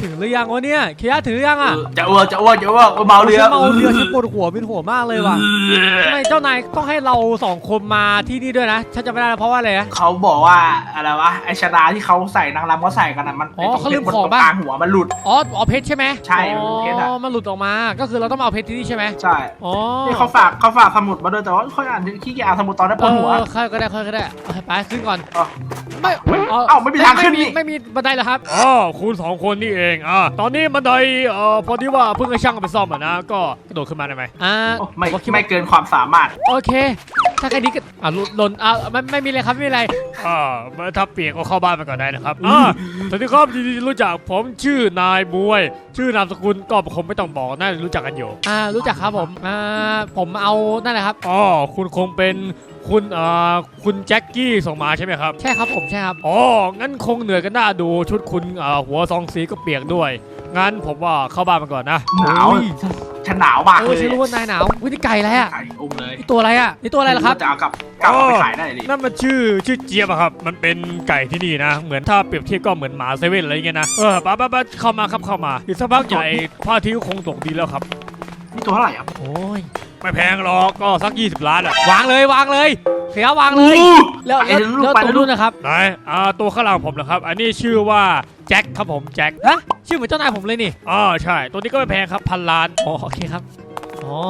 ถึงหรือยังวะเนี่ยเคียร์ถึงหรือยังอะจะอ้วกจะอ้วกจะอ้วกเมาเรือเมาเรือฉันปวดหัวเป็นหัวมากเลยว่ะทำไมเจ้านายต้องให้เราสองคนมาที่นี่ด้วยนะฉันจะไม่ได้เพราะว่าอะไรนะเขาบอกว่าอะไรวะไอชดาที่เขาใส่นางรำเขาใส่กันอะมันอ๋อเขาลืมของตรบ้างหัวมันหลุดอ๋ออ๋อเพชรใช่ไหมใช่มันเพชรอ๋อมันหลุดออกมา ก็คือเราต้องเอาเพชรที่นี่ใช่ไหมใช่อ๋อนี่เขาฝากเขาฝากสมุดมาด้วยแต่ว่าค่อยอ่านขี้เกียจอ่านสมุดตอนนั้นปวดหัวค่อยก็ได้ค่อยก็ได้ไปขึ้นก่อนไม่เอ้าไม่มีทางขึ้นนี่ไม่มีบันไดเหรอครับอ๋อคุณสองคนนี่เองอ่าตอนนี้บันไดเอ่อพอดีว่าเพิ่งให้ช่างเอาไปซ่อมอะนะ ก็กระโดดขึ้นมาได้ไหมอ่าโอ้ไม่ผมคิดว่า ไม่เกินความสามารถโอเค ถ้าแค่นี้ก็อ่าหลุดหล่นอ่าไม่ไม่มีอะไรครับไม่มีอะไรอ่าถ้าเปียกก็เข้าบ้านไปก่อนได้นะครับอ่าสวัสดีครับยินดีที่รู้จักผมชื่อนายบวย ชื่อนามสกุลก็คงไม่ต้องบอกน่าจะรู้จักกันอยู่อ่ารู้จักครับผมอ่าผมเอานั่นแหละครับอ๋อคุณคงเป็นคุณเอ่อคุณแจ็คกี้ส่งมาใช่ไหมครับใช่ครับผมใช่ครับอ๋องั้นคงเหนื่อยกันหน้าดูชุดคุณเอ่อหัวซองสีก็เปียกด้วยงั้นผมว่าเข้าบ้านไปก่อนนะหนาวโอ้ย ฉันหนาวมากเอเลอยฉันรู้ว่านายหนาววินี่ไก่อะไรอะไก่อุ้มเลยนี่ตัวอะไรอะนี่ตัวอะไรล่ะครับ จะเอากลับกลับเอาไปขายได้ดินั่นมันชื่อชื่อเจี๊ยบอะครับ มันเป็นไก่ที่นี่นะ เหมือนถ้าเปรียบเทียบก็เหมือนหมาเซเว่นอะไรอย่างเงี้ยนะ เออไป้าป้าป้าเข้ามาครับเข้ามาอีกสักพักใหญ่พระอาทิตย์ก็คงตกดีแล้วครับนี่ตัวเท่าไหร่อะโอ้ย ไม่แพงหรอกก็สัก 20 ล้านอะวางเลยวางเลยเขียวางเลย แล้วไอ้แล้วลูกแล้วไปตัวแล้วลูนู้กนนะครับไหนอ่าตัวข้างหลังผมนะครับ อันนี้ชื่อว่าแจ็คครับผมแจ็คฮะชื่อเหมือนเจ้านายผมเลยนี่อ๋อใช่ ตัวนี้ก็ไม่แพงครับพันล้านอ๋อโอเคครับ อ๋อ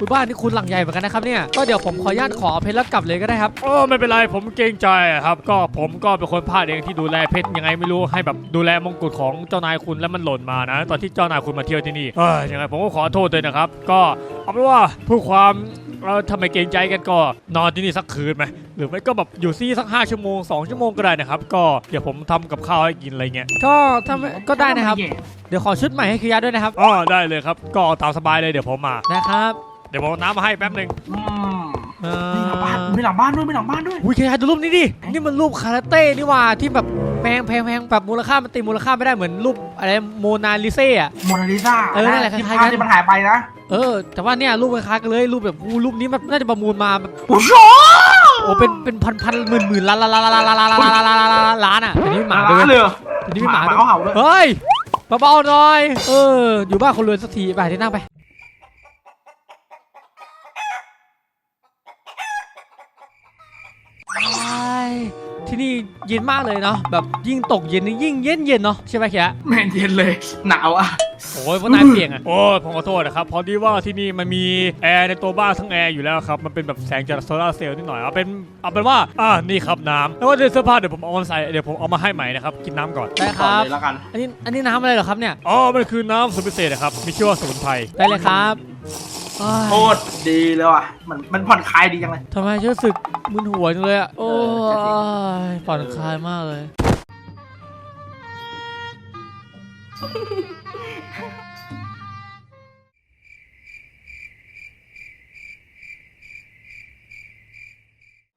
คุณบ้านนี่คุณหลังใหญ่เหมือนกันนะครับเนี่ยก็เดี๋ยวผมขออนุญาตขอเอาเพชรแล้วกลับเลยก็ได้ครับโอ้ไม่เป็นไรผมเกรงใจอะครับ ก็ผมก็เป็นคนพลาดเองที่ดูแลเพชรยังไงไม่รู้ให้แบบดูแลมงกุฎของเจ้านายคุณแล้วมันหล่นมานะ ตอนที่เจ้านายคุณมาเที่ยวที่นี่เออยังไงผมก็ขอโทษด้วยนะครับ ก็เอาเป็นว่าเพื่อความ เออทำไมเกรงใจกันก็นอนที่นี่สักคืนไหมหรือไม่ก็แบบอยู่ที่สักห้าชั่วโมงสองชั่วโมงก็ได้นะครับ ก็เดี๋ยวผมทำกับข้าวให้กินอะไรเงี้ยก็ถ้าไม่ก็ได้นะครับ เดี๋ยวขอชุดใหม่ให้คือยาด้วยนะครับ อ๋อได้เลยครับ ก็ตามสบายเลยเดี๋ยวผมมา นะครับ เดี๋ยวผมเอาน้ำมาให้แป๊บหนึ่ง อืมเอ มีหลังบ้านอมีหลังบ้านด้วยมีหลังบ้านด้วยอุ้ยคือยาดูรูปนี้ดิ นี่มันรูปคาราเต้นี่หว่าที่แบบแพงแพงแพงแบบมูลค่ามันตีมูลค่าไม่ได้เหมือนรูปอะไรโมนาลิเซ่อะโมนาลิซาเออนั่นแหละที่คล้ายๆภาพกันที่มันหายไปนะ เออ แต่ว่าเนี่ยรูปคล้ายๆกันเลยรูปแบบอู้รูปนี้มันน่าจะประมูลมาแบบโอ้โหโอ้เป็นเป็นพันพันหมื่นหมื่นล้านล้านล้านล้านล้านล้านล้านล้านล้านล้านล้านอะอันนี้หมาด้วยเลยเหรออันนี้มีหมาหด้มาวยเขาเห่าด้วยเฮ้ยเบาๆหน่อย เออ อยู่บ้านคนรวยสักทีไปที่นั่งไปไอ้ ที่นี่เย็นมากเลยเนาะแบบยิ่งตกเย็นนี่ยิ่งเย็นเย็นๆเนาะใช่ไหมเคียแม่นเย็นเลย หนาวอะโอ้ยเพราะนายเปียกอะโอ้ยผมขอโทษนะครับพอดีว่าที่นี่มันมีแอร์ในตัวบ้านทั้งแอร์อยู่แล้วครับมันเป็นแบบแสงจากโซลาร์เซลล์นิดหน่อยเอาเป็นเอาเป็นว่าอ่านี่ครับน้ำแล้วก็เดี๋ยวเสื้อผ้าเดี๋ยวผมเอามาใส่เดี๋ยวผมเอามาให้ใหม่นะครับกินน้ำก่อนได้ครับก่อนเลยแล้วกัน อันนี้อันนี้น้ำอะไรเหรอครับเนี่ยอ๋อมันคือน้ำสูตรพิเศษนะครับมีชื่อว่าสมุนไพรได้เลยครับ โอ้ยโคตรดีเลยว่ะมันมันผ่อนคลายดีจังเลย ทำไมฉันรู้สึกมึนหัวจังเลยอะ โอ้ยผ่อนคลายมากเลย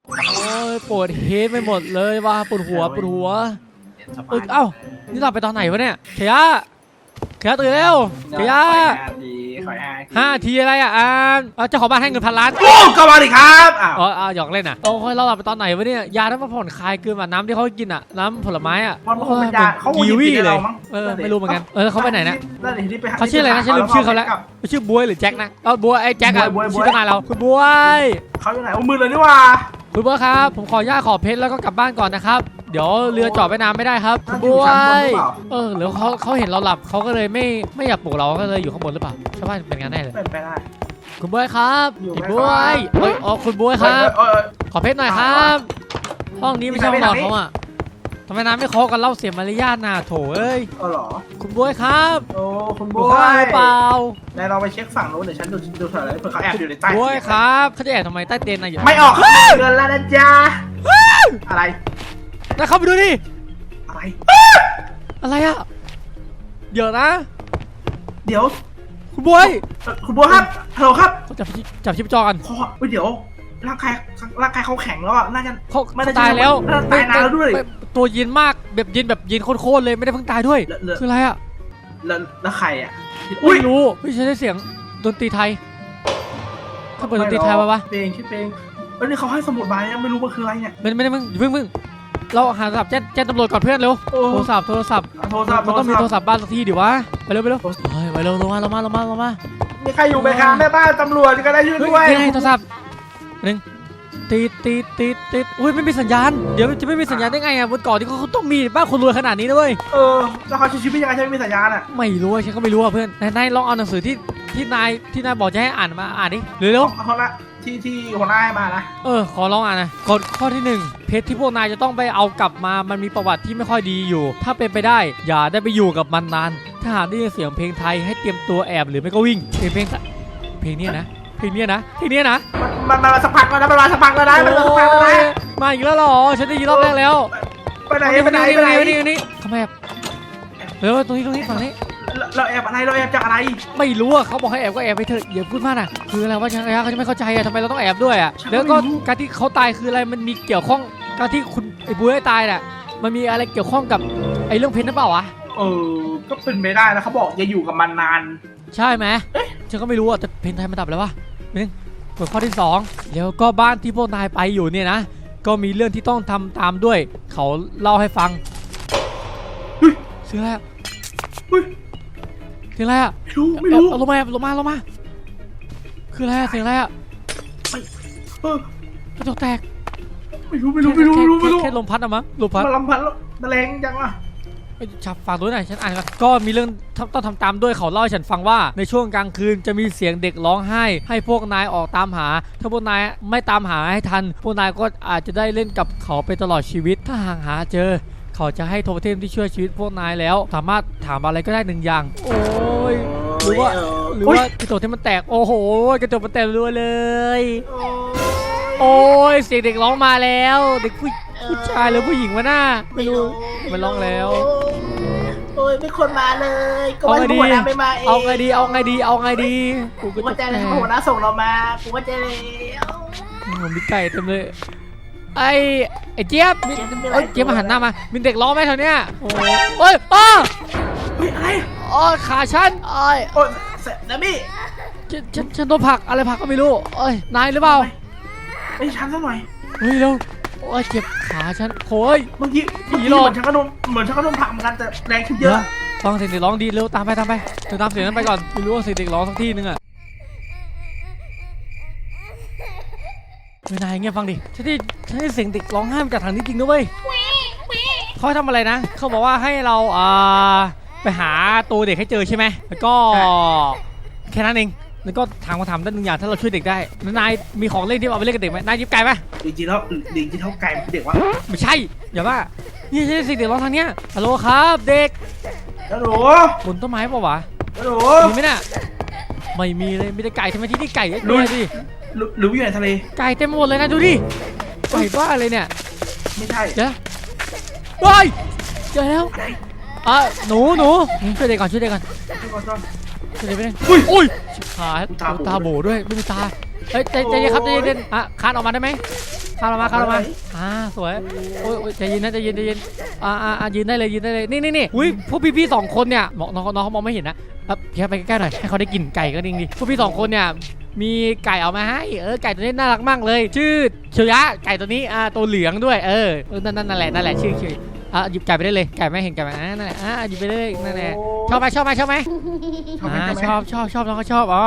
โอ้ยปวดเฮดไปหมดเลยว่ะปวดหัวปวดหัวเอ้ยเอ้า นี่หลับไปตอนไหนวะเนี่ยเขียะเขียะตื่นแล้วเขียะดี ขอแอร์ห้าทีอะไรอะอ่านเอาเจ้าของบ้านให้เงินพันล้านโอ้ก็มาดิครับอ้าวอ๋ออะหยอกเล่นอะโอ้ยเราหลับไปตอนไหนวะเนี่ยยาที่มาผ่อนคลายเกินว่ะน้ำที่เขาให้กินอะน้ำผลไม้อะมันคงเป็นยาเขาคงกียิงวีผิดเลเรายมั้งเออไม่รู้เหมือนกันเออเขาไปไหนนะนั่นเองที่ไปเขาชื่ออะไรนะฉันลืมชื่อเขาแล้วชื่อบวยหรือแจ็คนะเออบวยไอ้แจ็คอะบวยบวยชื่อทนายเราคุณบวยเขาอยู่ไหนเอามือเลยนี่ว่าคุณบวยครับผมขออนุญาตขอเพชรแล้วก็กลับบ้านก่อนนะครับ เดี๋ยวเรือจอดไปน้ำไม่ได้ครับคุณบวยเออหรือเขาเขาเห็นเราหลับเขาก็เลยไม่ไม่อยากปลุกเราก็เลยอยู่ข้างบนหรือเปล่าชาวบ้านเป็นงานแน่เลย เป็นไปได้ คุณบวยครับอยู่ไหมคุณบวยเฮ้ยอ๋อคุณบวยครับเอ้ยเอ้ย ขอเพชรหน่อยครับ ห้องนี้ไม่ใช่ห้องนอนไม่ได้เขาอะทำไมน้ำไม่เคาะกันเล่าเสียมารยาทน่ะโถเอ้ยเออเหรอ คุณบวยครับโอ้คุณอบวยู่ข้างในหยรือเปล่านายเราไปเช็คฝั่งนู้นเดี๋ยวฉันดูดูเถอะเลยเผื่อเขาแอบอยู่ในใต้บวยครับเขาจะแอบทำไมใต้เตียงน่ะอย่าไม่ออกเงินแล้วนะจ๊ะอะไร แล้วเข้าไปดูดิ อะไร อะไรอะเดี๋ยวนะ เดี๋ยว คุณบวยเอ่อคุณบัวครับฮัลโหลครับเขาจับชิจับชิปจอกันคอเฮ้ยเดี๋ยว ร่างกายร่างกายเขาแข็งแล้วอะน่าจะ เขาไม่ได้เขาตายแล้วไม่ได้ตายนานแล้วด้วย ไม่ไม่ตัวเย็นมากแบบเย็นแบบเย็นโคตรๆเลยไม่ได้เพิ่งตายด้วย เหลือเหลือคืออะไรอะแล้วแล้วใครอะอุ้ย ไม่รู้ไม่ใช่ได้เสียงดนตรีไทยถ้าเปิดดนตรีไทยวะวะเพลงชื่อเพลงเอ้ยนี่เขาให้สมุดมาเนี่ยไม่รู้ว่าคืออะไรเนี่ยไม่ไม่ได้มึงอย่าเพิ่งมึง เราหาโทรศัพท์แจ้งแจ้งตำรวจก่อนเพื่อนเร็วโอ้ โทรศัพท์โทรศัพท์โทรศัพท์มันต้องมีโทรศัพท์บ้านสักทีดิวะไปเร็วไปเร็วโทรศัพท์ เฮ้ยไปเร็วลงมาลงมาลงมาลงมามีใครอยู่ไหมครับแม่บ้านตำรวจก็ได้ช่วยเฮ้ยด้วยยังไงโทรศัพท์หนึ่งติดติดติดติดอุ้ยไม่มีสัญญาณเดี๋ยวจะไม่มีสัญญาณได้ไงอะบนเกาะนี่เขาต้องมีบ้านคนรวยขนาดนี้นะเว้ย เออแล้วเขาใช้ชีวิตยังไงถ้าไม่มีสัญญาณอะ ไม่รู้อะฉันก็ไม่รู้อะเพื่อนนายนายลองเอาหนังสือที่ ที่นายที่นายบอกจะให้อ่านมาอ่านดิเร็วๆเขาละที่ที่หัวหน้าให้มานะเออขอลองอ่านนะกฎข้อที่หนึ่งเพชรที่พวกนายจะต้องไปเอากลับมา มันมีประวัติที่ไม่ค่อยดีอยู่ ถ้าเป็นไปได้ อย่าได้ไปอยู่กับมันนาน ถ้าหากได้ยินเสียงเพลงไทยให้เตรียมตัวแอบหรือไม่ก็วิ่ง เพลงเพลงเพลงเนี้ยนะเพลงเนี้ยนะเพลงเนี้ยนะมันมันมาสักพักแล้วนะมันมาสักพักแล้วนะมันมาสักพักแล้วโอ้ยนะมาอีกแล้วเหรอฉันได้ยินรอบแรกแล้วไปไหนไปไหนไปไหนนี่นี่นี่ทำไมแอบเร็วตรงนี้ตรงนี้ฝั่งนี้ เราเราแอบอะไรเราแอบจากอะไร ไม่รู้อะเขาบอกให้แอบก็แอบไปเถอะอย่าพูดมากนะคืออะไรวะฉันเขาจะไม่เข้าใจอะทำไมเราต้องแอบด้วยอะฉันก็แล้วก็ไม่รู้การที่เขาตายคืออะไรมันมีเกี่ยวข้องการที่คุณไอ้บุ้ยตายน่ะมันมีอะไรเกี่ยวข้องกับไอ้เรื่องเพชรนั่นเปล่าวะเออ ก็เป็นไปได้นะเขาบอกจะอยู่กับมันนาน ใช่ไหมฉันก็ไม่รู้อะแต่เพนไทยมันดับแล้ววะนึงกดข้อที่สองแล้วก็บ้านที่พวกนายไปอยู่เนี่ยนะก็มีเรื่องที่ต้องทำตามด้วย เขาเล่าให้ฟังเฮ้ย เสียงอะไรอะเฮ้ย เสียงอะไรอะไม่รู้ไม่รู้เอาลงมาลงมาลงมา คืออะไรอะเสียงอะไรอะเออกระจกแตกไม่รู้ไม่รู้ไม่รู้ไม่รู้ไม่รู้แค่แค่ลมพัดอะมั้งลมพัดมันลำพันแล้วแมลงจังอะเอ้ยฉับฝากด้วยหน่อยฉันอ่านก่อนก็มีเรื่องทำต้องทำตามด้วยเขาเล่าให้ฉันฟังว่า ในช่วงกลางคืนจะมีเสียงเด็กร้องไห้ ให้พวกนายออกตามหา ถ้าพวกนายไม่ตามหาให้ทัน พวกนายก็อาจจะได้เล่นกับเขาไปตลอดชีวิตถ้าห่างหาเจอ เขาจะให้โทเทมที่ช่วยชีวิตพวกนายแล้ว สามารถถามอะไรก็ได้หนึ่งอย่าง โอ้ย หรือว่าหรือว่ากระจกที่มันแตกโอ้โหกระจกมันแตกรัวเลย โอ้ยเสียงเด็กร้องมาแล้ว เด็กผู้ผู้ชายหรือผู้หญิงวะน่าไม่รู้มันร้องแล้วโอ้ยไม่คนมาเลยก็เอาว่าไงดีหัวหน้าไม่มาเองเอาไงดีเอาไงดีเอาไงดีกูกูก็ว่าใจจะเลยแตหัวหน้าส่งเรามากูว่าใจเลยผมมีไก่เต็มเลยไอ้ไอ้เจี๊ยบมีเอ้ยเจี๊ยบมาหันหน้ามามีเด็กร้องไหมแถวเนี้ยโอ้โหเอ้ยอ้อเฮ้ยอะไร อ้อขาฉันเอ้ยโอ้ยเสร็จนะพี่ฉันฉันฉันโดนผลักอะไรผลักก็ไม่รู้เอ้ยนายหรือเปล่าไอ้ยฉันซะหน่อย เฮ้ยเร็วโอ้ยเจ็บขาฉันโอ้ย เมื่อกี้ผีเมื่อกี้หลอกเหมือนฉันก็โดนเหมือนฉันก็โดนผลักเหมือนกันแต่แรงขึ้นเยเดี๋ยวอะฟังเสียงเด็กร้องดีเร็วตามไปตามไปเดี๋ยวตามเสียงนั้นไปก่อนไม่รู้ว่าเสียงเด็กร้องสักที่นึงอะเฮ้ยนายเงียบฟังดิฉันได้ฉันได้เสียงเด็กร้องไห้มาจากทางนี้จริงนะเว้ยเขาให้ทำอะไรนะ เขาบอกว่าให้เราอ่า ไปหาตัวเด็กให้เจอใช่ไหมแล้วก็แค่นั้นเองแล้วก็ถามคำถามด้านหนึ่งอย่างถ้าเราช่วยเด็กได้แล้วนายมีของเล่นที่เอาไปเล่นกับเด็กไหมนายยิบไก่ไหมจริงๆแล้วจริงๆเท่าไก่มันคือเด็กวะไม่ใช่อย่าว่านี่ใช่เสียงเด็กร้องทางเนี้ยฮัลโหลครับเด็กฮัลโหลบนต้นไม้เปล่าวะฮัลโหลมีไหมน่ะไม่มีเลยมีแต่ไก่ทำไมที่นี่ไก่เยอะรู้เลยดิหรือหรือว่าอยู่ในทะเลไก่เต็มไปหมดเลยนะดูดิไก่บ้าเลยเนี่ยไม่ใช่เดี๋ยวนะเฮ้ยเจอแล้ว อะไรอะหนูหนูช่วยเด็กก่อนช่วยเด็กก่อนช่วยก่อนก่อนช่วยเด็กไปเลยอุ้ยอุ้ยชิบหายตาโบตาโบด้วยไม่มีตาเฮ้ยใจใจเย็นครับใจเย็นอะคานออกมาได้ไหมคานออกมาคานออกมาอ่าสวยโอ้ยโอ้ยใจเย็นนะใจเย็นใจเย็นอ่าอ่าอ่ายืนได้เลยยืนได้เลยนี่นี่นี่อุ้ยพวกพี่พี่ๆสองคนเนี่ยน้องน้องน้องเขามองไม่เห็นนะเอะพี่ไปใกล้ๆหน่อยให้เขาได้กลิ่นไก่ก็ดีดีพวกพี่สองคนเนี่ยมีไก่เอามาให้เออไก่ตัวนี้น่ารักมากเลย ชื่อเชียวยะไก่ตัวนี้อ่าตัวเหลืองด้วยเออเออนั่นนั่นนั่นแหละนั่นแหละชื่อชื่อ อะหยิบไก่ไปได้เลยไก่ไม่เห็นไก่ไหมอ่านั่นแหละอ่าหยิบไปเลยนั่นแหละชอบไหมชอบไหมชอบไหมชอบไหมอ่าชอบไหมชอบชอบชอบน้องก็ชอบอ๋อ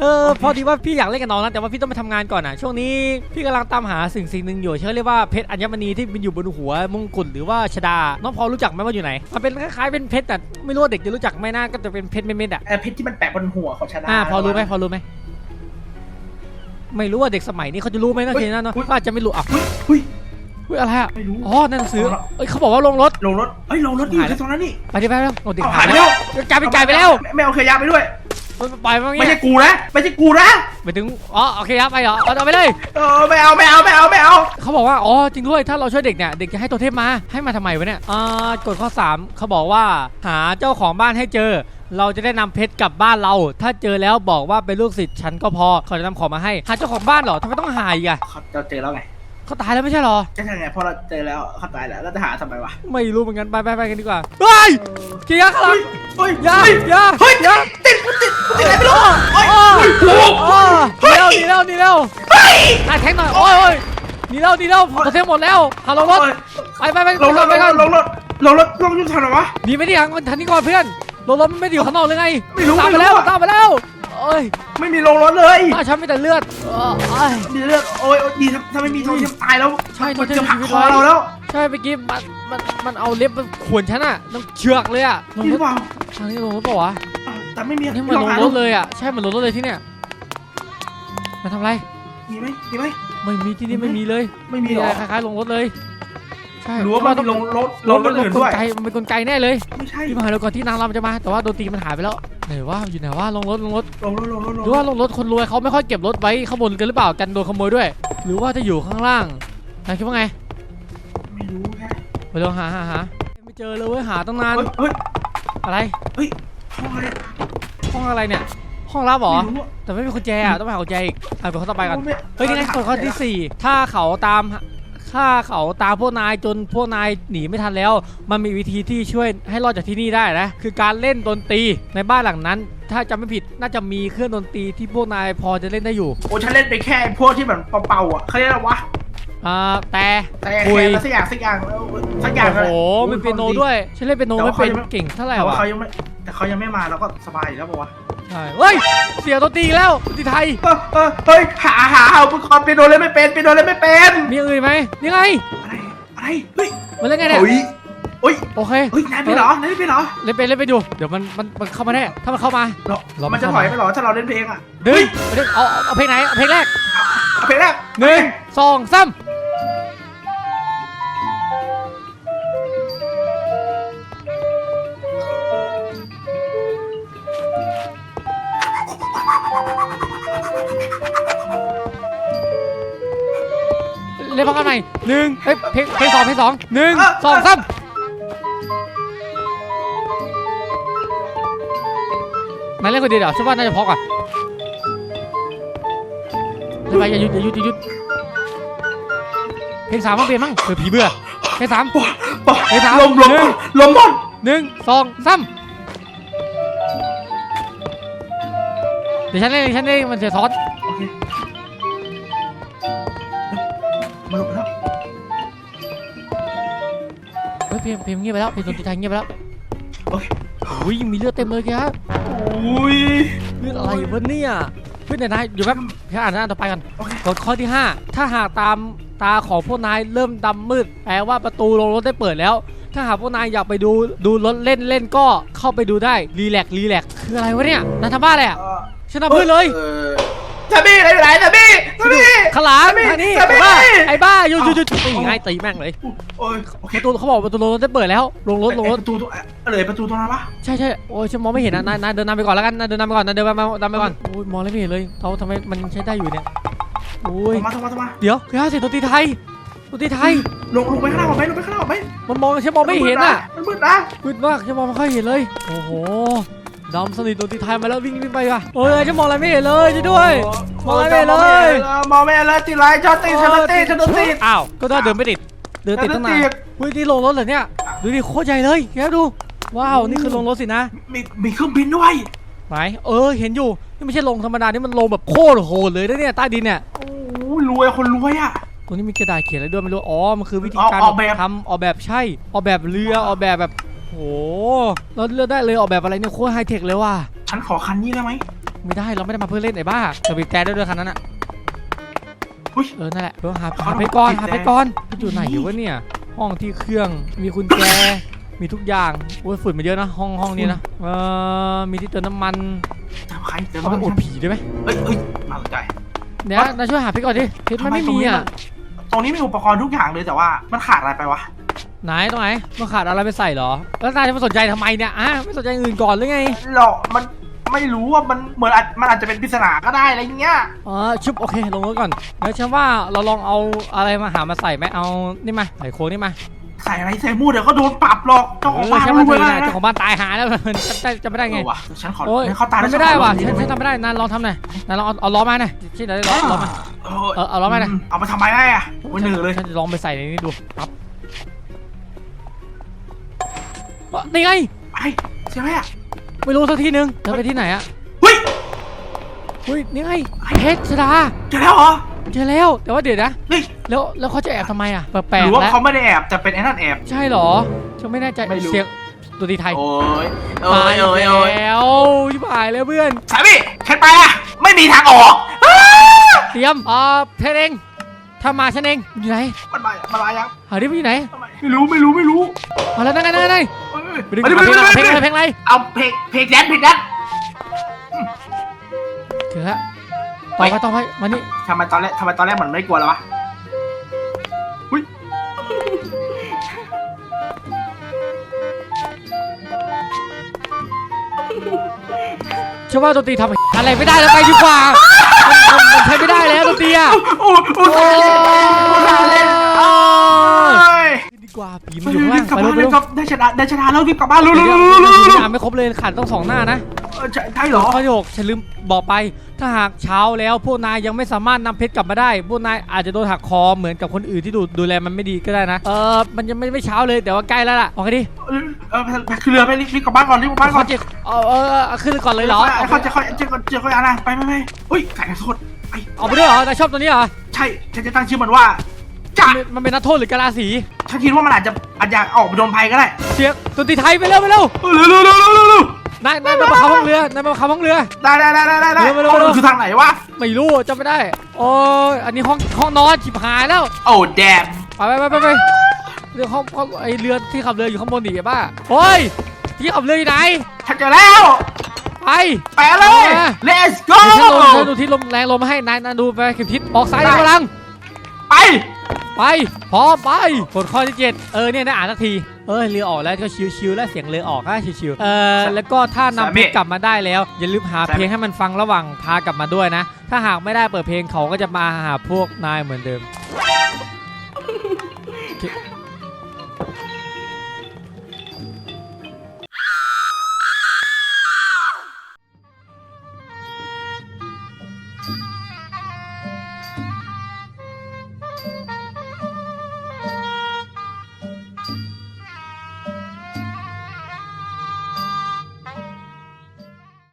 เออพอดีว่าพี่อยากเล่นกับน้องนะแต่ว่าพี่ต้องไปทำงานก่อนอะช่วงนี้พี่กำลังตามหาสิ่งสิ่งหนึ่งอยู่เขาเรียกว่าเพชรอัญมณีที่มันอยู่บนหัวมงกุฎหรือว่าชดา น้องพอรู้จักไหมว่าอยู่ไหนมันเป็นคล้ายๆเป็นเพชรแต่ไม่รู้ว่าเด็กจะรู้จักไหมนะก็จะเป็นเพชรเม็ดๆอะไอ้เพชรที่มันแปะบนหัวของชนะอ่าพอรู้ไหมพอรู้ไหมไม่รู้ว่าเด็กสมัยนี้เขาจะรู้ไหมนะทีนั้นเนาะก็อาจจะไม่รู้อะ เฮ้ยเฮ้ยอะไรอะไม่รู้ อ๋อนั่นหนังสือเอ้ยเขาบอกว่าลงรถ ลงรถเอ้ยลงรถอยู่ที่ตรงนั้นนี่ ไปดิไปแล้วโอ้เด็กเอาหาหายยไปไปแล้แล้ววกลายเป็นไก่ไปแล้วไม่เอาขยะไปด้วยปล่อยมาไม่เงี้ใช่ยกูนะไม่ใช่กูนะไปถึงอ๋อโอเคครับไปเหรอเอาเอาไปเลย เออไม่เอาไม่เอาไม่เอาไม่เอาเขาบอกว่า อ๋อ จริงด้วย ถ้าเราช่วยเด็กเนี่ย เด็กจะให้ตัวเทพมา ให้มาทำไมวะเนี่ยอ่ากฎข้อ 3 เขาบอกว่า หาเจ้าของบ้านให้เจอ เราจะได้นำเพชรกลับบ้านเรา ถ้าเจอแล้วบอกว่าเป็นลูกศิษย์ฉันก็พอ เขาจะนำของมาให้ หาเจ้าของบ้านเหรอทำไมต้องหาอีกอะเขาเราเจอแล้วไง เขาตายแล้วไม่ใช่เหรอจะทำไงพอเราเจอแล้วเขาตายแล้วเราจะหาทำไมวะไม่รู้เหมือนกันไปไปไปกันดีกว่าเฮ้ยเกียร์ข้างหลังเฮ้ยอย่าเฮ้ยอย่าเฮ้ยอย่าติดติดติดติดอะไรไม่รู้เฮ้ยอ้อโอ้โหอ้อหนีแล้วหนีแล้วหนีแล้วเฮ้ยตายแทงหน่อยโอ้ยโอ้ยหนีแล้วหนีแล้วผมเทมหมดแล้วหาลงรถไปไปไปลงรถไปลกังนรถลงรถลงรถลงรถทำไมวะหนีไปที่หางทันนี่ก่อนเพื่อนรถรถมันไม่ได้อยู่ข้างนอกเลยไงไม่รู้ตามไปไม่รู้แล้วอะตามไปแล้ว เอ้ยไม่มีลงรถเลยถ้าฉันมีแต่เลือดเออเอ้ยดีเลือดโอ้ยโอ้ยดีถ้าถ้าไม่มีโทรศัพท์ตายแล้วใช่มันใช่จะผลักชีวิตคอไว้เราแล้วใช่เมื่อกี้มันมันมันเอาเล็บมาข่วนฉันอะต้องเชือกเลยอะลงนี่หรรืถอเปล่าทางนี้ลงรถเปล่าวะอ้าวแต่ไม่มีนี่เหมือนลงหารถเลยอะใช่เหมือนลงรถเลยที่เนี่ยมาทำอะไร มีไหมมีไหมไม่มีที่นี่ไม่มีเลยไม่มีมีหรอะไรอคล้ายๆลงรถเลยใช่ห รือว่ามันมีลงรถลรงถรถอื่นด้วยกลไกมันเป็นกลไกแน่เลยไม่ใช่ที่มาหาเราก่อนที่นางรำจะมา แต่ว่าโดนตีมันหายไปแล้วไหนว่าอยู่ไหนว่าลงรถลงรถลงรถลงรถลงหรือว่าลงรถคนรวยเขาไม่ค่อยเก็บรถไว้ข้างบนกันหรือเปล่ากันโดนขโมยด้วย หรือว่าจะอยู่ข้างล่างนายคิดว่าไงไม่รู้แค่ไปลองหาหาหาไม่เจอเลยเว้ยหาตั้งนานเฮ้ยเฮ้ยอะไรเฮ้ยห้องอะไรห้องอะไรเนี่ยห้องลับเหรอไม่รู้อะแต่ไม่มีกุญแจอะต้องไปหากุญแจอีกอะเดี๋ยวเขาต่อไปก่อนม่เฮ้ยนี่ไงกฎข้อที่สี่ถ้าเขาตาม ถ้าเขาตามพวกนายจนพวกนายหนีไม่ทันแล้ว มันมีวิธีที่ช่วยให้รอดจากที่นี่ได้นะ คือการเล่นดนตรีในบ้านหลังนั้น ถ้าจำไม่ผิดน่าจะมีเครื่องดนตรีที่พวกนายพอจะเล่นได้อยู่โอ้ฉันเล่นไปแค่พวกที่แบบเป่าๆอะเขาเรียกอะไรวะอ่าแต่แต่คุแค่ยสักอย่างสักอย่างสักอย่างโอ้โหมีเปียโนด้วยฉันเล่นเปียโนไม่เป็นเก่งเท่าไหร่แต่ว่าวะเขายังไม่แต่เขายังไม่มาเราก็สบายอยู่แล้วปะวะ ใช่เฮ้ย เสียงดนตรีอีกแล้วดนตรีไทย เออเออเฮ้ยหาหาเอาอุปกรณ์เปียโนเล่นไม่เป็นเปียโนเล่นไม่เป็นมีอย่างอื่นไหมนี่ไง อะไรอะไรเฮ้ยมาเล่นไงเนี่ย โอ้ยโอ้ยโอเค เฮ้ยนายเป็นเหรอนายเป็นเหรอเล่นไปเล่นไปดู เดี๋ยวมันมันมันเข้ามาแน่ ถ้ามันเข้ามา เราเรามัมันจะถอยไปเหรอถ้าเราเล่นเพลงอะดึงไปดึงเอาเอาเอาเพลงไหน เอาเพลงแรก เอาเพลงแรกหนึ่งสองสาม ล่นพักกันใหม่หนึ่งเฮ้ยเพลงเพลงสองเพลงสองหนึ่งสองสามนายเล่นคนเดียวเดี๋ยวฉันว่าน่าจะพอกอะเล่นไปอย่าหยุดอย่าหยุดอย่าหยุดเพลงสามต้องเปลี่ยนมั้งเผื่อผีเบื่อเพลงสามปะปะไปถามลมลมหนึ่งลมบอลหนึ่งสองสามเดี๋ยวฉันเล่นเองฉันเล่นมันจะซ้อน พลงเพลงเงียบไปแล้วเพลงดนตรีไทยเงียบไปแล้วโอเคอุ้ยมีเลือดเต็มเลยครับอุ้ยเลือดอะไรวะเนี่ยเพื่อนเดี๋ยวนายอยู่แป๊บเดี๋ยวอ่านหน้าต่อไปกันโอเคกฎข้อที่ 5 ถ้าหากตามตาของพวกนายเริ่มดำมืดแปลว่าประตูลงรถได้เปิดแล้ว ถ้าหากพวกนายอยากไปดูดูรถเล่นเล่นก็เข้าไปดูได้รีแลกรีแลกคืออะไรวะเนี่ยนายทำบ้าอะไรอะเอ่อฉันทำเพื่อนเลยออทาบี้อะไรอยู่ไหนทาบี้ ทาบี้ขางหลามทำไมทางนี้ทำไมไอ้บ้าไอ้บ้าหยุดหยุดหยุดตีง่ายตีแม่งเลยโอ้ยโอเคประตูเขาบอกประตูลงรถได้เปิดแล้ว ลงรถลงรถประตูตรงอะไรประตูตรงนั้นปะใช่ใช่โอ้ยฉันมองไม่เห็นนะนายนายเดินนำไปก่อนแล้วกันนายเดินนำไปก่อนนายเดินนำนำไปก่อนโอ้ยมองแล้วไม่เห็นเลยเขาทำไมมันใช้ได้อยู่เนี่ยโอ้ยตรงมาตรงมาตรงมาเดี๋ยวคือห้าสิบดนตรีไทยดนตรีไทยลงลงไปข้างล่างก่อนไหมลงไปข้างล่างก่อนไหมมันมองฉันมองไม่เห็นอะมันมืดนะมืดมากฉันมองไม่ค่อยเห็นเลย โอ้โห ดำสนิทดนตรีไทยมาแล้ววิ่งวิ่งไปว่ะโอ้ยฉันมองอะไรไม่เห็นเลยช่วยด้วย มองไม่เห็นเลยมองไม่เห็นเลยติดไลน์ชอบติดชอบติดชอบติดอ้าวก็ได้เดินไม่ติดเดินติดตั้งนานเดินติดเฮ้ยนี่ลงรถเหรอเนี่ยดูดิโคตรใหญ่เลยแกดูว้าวนี่คือลงรถสินะมีมีเครื่องบินด้วยไหนเออเห็นอยู่นี่ไม่ใช่ลงธรรมดานี่มันลงแบบโคตรโหดเลยนะเนี่ยใต้ดินเนี่ยโอ้ยรวยคนรวยอะตรงนี้มีกระดาษเขียนอะไรด้วยไม่รู้อ๋อมันคือวิธีออกการออกแบบทำออกแบบใช่ออกแบบเรือออกแบบแบบ โหเราเลือกได้เลยออกแบบอะไรเนี่ยโคตรไฮเทคเลยว่ะฉันขอคันนี้ได้ไหมไม่ได้เราไม่ได้มาเพื่อเล่นไอ้บ้าจะบีบแต่ได้ด้วยคันนั้นอะอุ้ย เออนั่นแหละเออหาเขาหาต้องไปก่อนบีบหาแต่ไปก่อนมันอยู่ไหนอยู่วะเนี่ย ห้องที่เครื่องมีกุญแจมีทุกอย่างโอ้ยฝุ่นมันเยอะนะ ห้องห้องนี้นะเออมีที่เติมน้ำมันจำใครเจอเอาไปบ้างอดผีได้ไหมเฮ้ยเฮ้ยน่าสนใจเดี๋ยวนาช่วยหาเพชรก่อนดิเพชรมันไม่มีอะ ตรงนี้มีอุปกรณ์ทุกอย่างเลยแต่ว่ามันขาดอะไรไปวะ ไหนตรงไหนมันขาดอะไรไปใส่เหรอ แล้วนายจะมาสนใจทำไมเนี่ยอะไม่สนใจอย่างอื่นก่อนหรือไงหรอกมันไม่รู้ว่ามันเหมือนอาจมันอาจจะเป็นปริศนาก็ได้อะไรอย่างเงี้ยอ๋อชุบโอเคลงรถก่อนแล้วฉันว่าเราลองเอาอะไรมาหามาใส่ไหมเอานี่มาใส่โค้งนี่มาใส่อะไรใส่หมูเดี๋ยวก็โดนปรับหรอกเจ้าของเออบ้านใช่รู้ว่าเธไว้อได้น่ะนะเจ้าของบ้านตายหาแล้วมันจะจะไม่ได้เอไงอว่ะฉันขอโอ้ยให้เข้าตามันไม่ได้ว่ะฉันฉันทำไม่ได้นะลองทำหน่อยนะลองเอาเอาล้อมาหน่อยที่ไหนล้อล้อมาเอเออเอาล้อมาหน่อยเอามาทำไมได้อะโอ้ยเหนื่อยเลยฉันจะลองไปใส่ในนี้ดูปั๊บ นี่ไงไอ้ใช่ไหมอะไม่รู้สักที่นึงเธอไปที่ไหนอะเฮ้ยเฮ้ยนี่ไงเพชรชดาเจอแล้วเหรอเจอแล้วแต่ว่าเดี๋ยวนะเฮ้ยแล้วแล้วเขาจะแอบทำไมอะแปลกหรือๆว่าแล้วเขาไม่ได้แอบแต่เป็นไอ้นั่นแอบ ใช่เหรอฉันไม่แน่ใจไม่รู้ เสียงตัวดีไทยโอ้ยโอ้ยโอ้ยโอ้ยแล้วชิบหายแล้วเพื่อน สามีฉันไปอะไม่มีทางออกอ้าเตรียมอ่าเพชรเองถ้ามาฉันเองอยู่ไหนมันมามันมายังหาดิมันอยู่ไหนทำไมไม่รู้ไม่รู้ไม่รู้ มาแล้วนั่นไงนั่นไงนั่น ไงเอ้ยไปดึงมาดิเพลงมาดิเพลงมาอะไรดิเพลงอะไรเอาเพลงเพลงแดนซ์เพลงแดนซ์เถือะต่อไปต่อไปมานี่ทำไมตอนแรกทำไมตอนแรกมันไม่กลัวแล้ววะอุ้ยเชื่อว่าดนตรีทำอะไรไม่ได้แล้วไปดีกว่ามันมันมันใช้ไม่ได้แล้วดนตรีอะโอ้โอ้ โอ้ เล่นโอ้ย ดี กว่าผีมันอยู่ข้างล่างกลับไปบ้านเร็เร็ววไปกลับได้ชนะได้ชนะแล้วรีบกลับบ้านเร็วเร็เร็ววเร็เร็ววเร็วเร็วเร็วเร็วอ่านไม่ครบเลยขาดต้องสองหน้านะเออใช่ใช่เหรอข้อที่หกฉันลืมบอกไป ถ้าหากเช้าแล้วพวกนายยังไม่สามารถนำเพชรกลับมาได้ พวกนายอาจจะโดนหักคอเหมือนกับคนอื่นที่ดูดูแลมันไม่ดีก็ได้นะ เออมันยังไม่ไม่เช้าเลยแต่ว่าใกล้แล้วล่ะโอเคดิเออเออไปขึ้นเรือไปรีบรีบกลับบ้านก่อนรีบกลับบ้านก่ข้ออนเจ็ดเออเออเออขึ้นก่อนเลยเหรอเขาจะค่อยจะค่อยจะค่อยอ่านนะไปไปไปอุ้ยไก่นักโทษไปเอาไปด้วยเหรอนายชอบตัวนี้เหรอใช่ฉันจะตั้งชื่อมันว่า จ้ามันมันเป็นนักโทษหรือกะลาสีฉันคิดว่ามันอาจจะอาจจะออกไปโดนภัยก็ได้เสียงดนตรีไทยไปเร็วไปเร็วเร็วเร็วเร็วเร็วเร็วเร็วนายนายไปประคับห้องเรือนายไปประคับห้องเรือ ได้ได้ได้ได้ได้ได้เร็วเร็วห้องเร็วนู้นคือทางไหนวะ ไม่รู้จำไม่ได้ โอ้ยอันนี้ห้องห้องนอนฉิบหายแล้ว โอ้แดมไปไปไปไปไปเรือห้องห้องไอเรือที่ขับเรืออยู่ข้างบนดิบ้าโอ้ยที่ขับเรืออยู่ไหนฉันเจอแล้ว ไปไปเลย มา let's go เดี๋ยวฉันลงฉันดูทิศลมแรงลมมาให้นายนายดูไปเข็มทิศออกซ้ายกำลังไป ไปพร้อมไปกดข้อที่เจ็ดเออเนี่ยได้อ่านสักทีเออเรือออกแล้วก็ชิวๆแล้วเสียงเรือออกก็ชิวๆเออแล้วก็ถ้านำเพลงกลับมาได้แล้ว อย่าลืมหาเพลงให้มันฟังระหว่างพากลับมาด้วยนะ ถ้าหากไม่ได้เปิดเพลงเขาก็จะมาหาพวกนายเหมือนเดิมโอเค